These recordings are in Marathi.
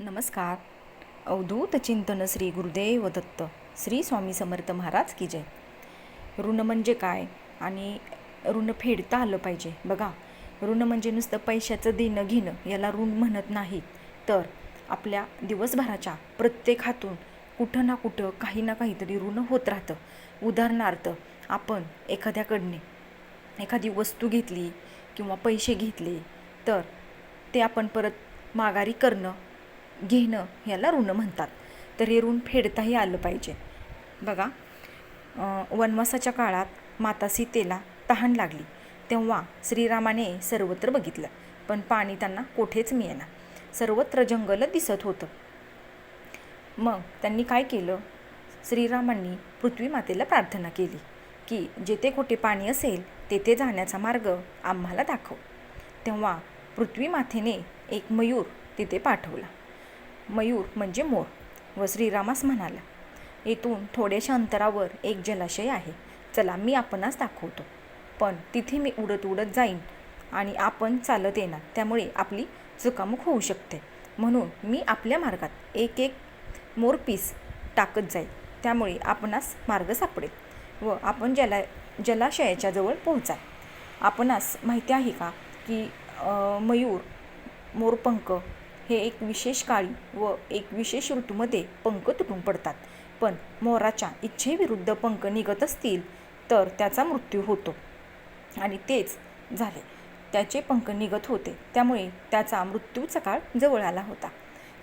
नमस्कार. अवधूत चिंतन श्री गुरुदेव दत्त श्री स्वामी समर्थ महाराज की जय. ऋण म्हणजे काय आणि ऋण फेडता आलं पाहिजे. बघा ऋण म्हणजे नुसतं पैशाचं देणं घेणं याला ऋण म्हणत नाही. तर आपल्या दिवसभराच्या प्रत्येक हातून कुठं ना कुठं काही ना काहीतरी ऋण होत राहतं. उदाहरणार्थ आपण एखाद्याकडने एखादी वस्तू घेतली किंवा पैसे घेतले तर ते आपण परत माघारी करणं घेणं ह्याला ऋण म्हणतात. तर हे ऋण फेडताही आलं पाहिजे. बघा वनवासाच्या काळात माता सीतेला तहान लागली. तेव्हा श्रीरामाने सर्वत्र बघितलं पण पाणी त्यांना कोठेच मिळेना. सर्वत्र जंगल दिसत होतं. मग त्यांनी काय केलं? श्रीरामांनी पृथ्वी मातेला प्रार्थना केली की जेथे कुठे पाणी असेल तेथे जाण्याचा मार्ग आम्हाला दाखव. तेव्हा पृथ्वी मातेने एक मयूर तिथे पाठवला. मयूर म्हणजे मोर. व श्रीरामास म्हणाला येथून थोड्याशा अंतरावर एक जलाशय आहे. चला मी आपणास दाखवतो. पण तिथे मी उडत उडत जाईन आणि आपण चालत येणार. त्यामुळे आपली चुकामुक होऊ शकते. म्हणून मी आपल्या मार्गात एक एक मोर पीस टाकत जाईल त्यामुळे आपणास मार्ग सापडेल व आपण जला जलाशयाच्या जवळ पोहोचाल. आपणास माहिती आहे का की मयूर मोरपंख हे एक विशेष काळी व एक विशेष ऋतूमध्ये पंख तुटून पडतात. पण मोराच्या इच्छेविरुद्ध पंख निघत असतील तर त्याचा मृत्यू होतो. आणि तेच झाले. त्याचे पंख निघत होते. त्यामुळे त्याचा मृत्यूचा काळ जवळ आला होता.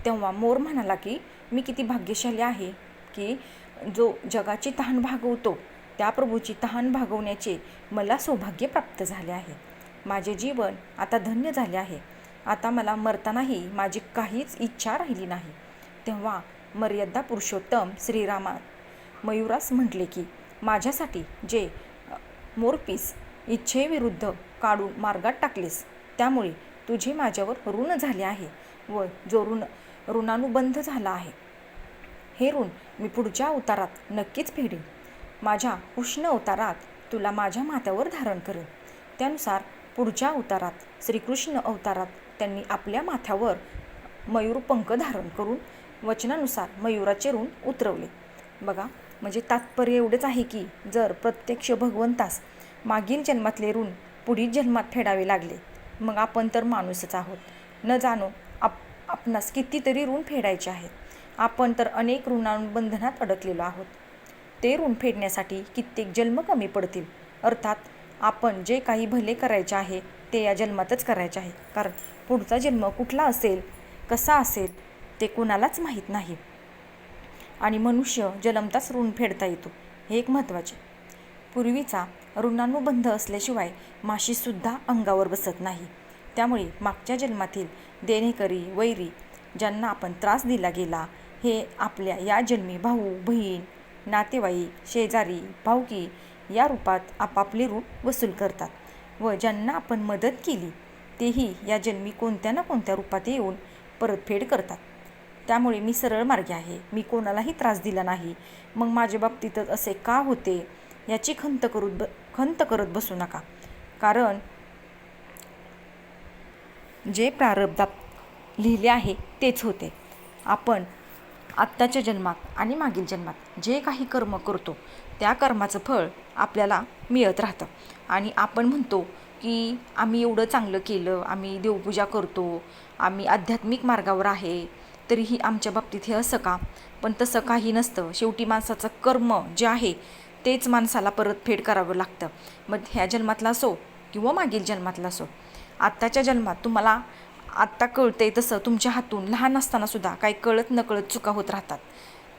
तेव्हा मोर म्हणाला की मी किती भाग्यशाली आहे की जो जगाची तहान भागवतो त्या प्रभूची तहान भागवण्याचे मला सौभाग्य प्राप्त झाले आहे. माझे जीवन आता धन्य झाले आहे. आता मला मरतानाही माझी काहीच इच्छा राहिली नाही. तेव्हा मर्यादा पुरुषोत्तम श्रीरामा मयुरास म्हटले की माझ्यासाठी जे मोरपीस इच्छेविरुद्ध काढून मार्गात टाकलेस त्यामुळे तुझे माझ्यावर ऋण झाले आहे व जो ऋण ऋणानुबंध झाला आहे. हे ऋण मी पुढच्या अवतारात नक्कीच फेडेन. माझ्या उष्ण अवतारात तुला माझ्या माथ्यावर धारण करेन. त्यानुसार पुढच्या अवतारात श्रीकृष्ण अवतारात त्यांनी आपल्या माथ्यावर मयूरपंख धारण करून वचनानुसार मयुराचे ऋण उतरवले. बघा म्हणजे तात्पर्य एवढेच आहे की जर प्रत्यक्ष भगवंतास मागील जन्मातले ऋण पुढील जन्मात फेडावे लागले मग आपण तर माणूसच आहोत. न जाणो आप आपणास कितीतरी ऋण फेडायचे आहेत. आपण तर अनेक ऋणानुबंधनात अडकलेलो आहोत. ते ऋण फेडण्यासाठी कित्येक जन्म कमी पडतील. अर्थात आपण जे काही भले करायचे आहे ते या जन्मातच करायचे आहे. कारण पुढचा जन्म कुठला असेल कसा असेल ते कुणालाच माहीत नाही. आणि मनुष्य जन्मताच ऋण फेडता येतो हे एक महत्त्वाचे. पूर्वीचा ऋणानुबंध असल्याशिवाय माशीसुद्धा अंगावर बसत नाही. त्यामुळे मागच्या जन्मातील देणेकरी वैरी ज्यांना आपण त्रास दिला गेला हे आपल्या या जन्मी भाऊ बहीण नातेवाईक शेजारी भाऊकी या रूपात आपापले रूप वसूल करतात व ज्यांना आपण मदत केली तेही या जन्मी कोणत्या ना कोणत्या रूपात येऊन परतफेड करतात. त्यामुळे मी सरळ मार्गी आहे. मी कोणालाही त्रास दिला नाही. मग माझ्या बाबतीतच असे का होते याची खंत करू ब खंत करत बसू नका. कारण जे प्रारब्धात लिहिले आहे तेच होते. आपण आत्ताच्या जन्मात आणि मागील जन्मात जे काही कर्म करतो त्या कर्माचं फळ आपल्याला मिळत राहतं. आणि आपण म्हणतो की आम्ही एवढं चांगलं केलं आम्ही देवपूजा करतो आम्ही आध्यात्मिक मार्गावर आहे तरीही आमच्या बाबतीत हे असं का? पण तसं काही नसतं. शेवटी माणसाचं कर्म जे आहे तेच माणसाला परतफेड करावं लागतं. मग ह्या जन्मातला असो किंवा मागील जन्मातला असो आत्ताच्या जन्मात तुम्हाला आत्ता कळते तसं तुमच्या हातून लहान असतानासुद्धा काही कळत नकळत चुका होत राहतात.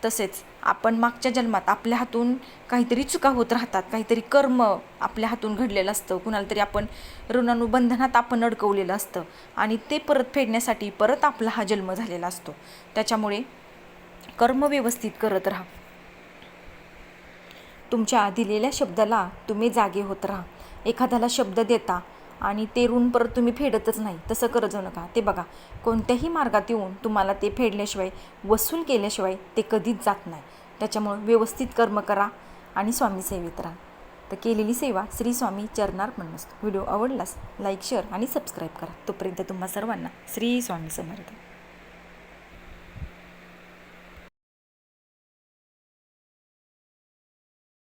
तसेच आपण मागच्या जन्मात आपल्या हातून काहीतरी चुका होत राहतात काहीतरी कर्म आपल्या हातून घडलेलं असतं कुणाला तरी आपण ऋणानुबंधनात आपण अडकवलेलं असतं आणि ते परत फेडण्यासाठी परत आपला हा जन्म झालेला असतो. त्याच्यामुळे कर्म व्यवस्थित करत राहा. तुमच्या दिलेल्या शब्दाला तुम्ही जागे होत राहा. एखाद्याला शब्द देता आणि ते ऋण परत तुम्ही फेडतच नाही. तसं करत जाऊ नका. ते बघा कोणत्याही मार्गात येऊन तुम्हाला ते फेडल्याशिवाय वसूल केल्याशिवाय ते कधीच जात नाही. त्याच्यामुळं व्यवस्थित कर्म करा आणि स्वामी सेवेत राहा. तर केलेली सेवा श्री स्वामी चरणार म्हणून व्हिडिओ आवडलास लाईक शेअर आणि सबस्क्राईब करा. तोपर्यंत तुम्हा सर्वांना श्री स्वामी समर्थ.